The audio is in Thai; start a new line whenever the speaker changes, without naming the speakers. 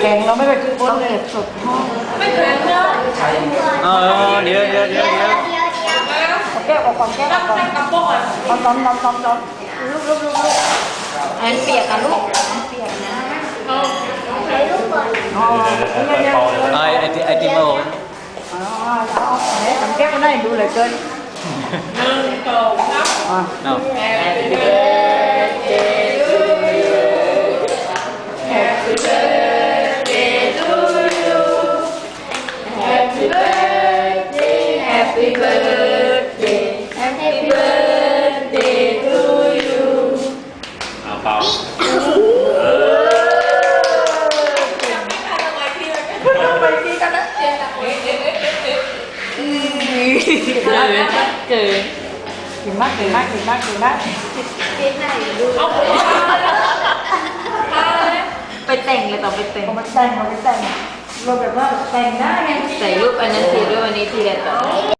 แกงเราไม่ไปซื้อบนเลยสดห้อง
เออเดี๋ยวเดี๋ยวเดี๋ยวเดี๋ยว
เอาแก้วออกก่อนแก้วออกก่อนตอนตอนตอนตอนตอนลูกลูกลูกลูก
อันนั้นเปียกกันลูกอันนั้นเปียกนะ
อ๋อเนี่ยเนี่ย
ไอไอติไอติมโอ
อ๋อเอาไหนทำแก้วได้ดูเลยเกินอ่ะ
เนาะ
เอา เปล่า
ไปดีกันนะ
เกินเกิน
กินมากกินมากกินมากกินมาก
ไปแต่งเลยต่อไปแต่ง
เอามาแต่งเอาไปแต่งเราแบบว่าแต่งหน้าไง
ใส่รูปอันนั้นทีรูปอันนี้ทีละต่อ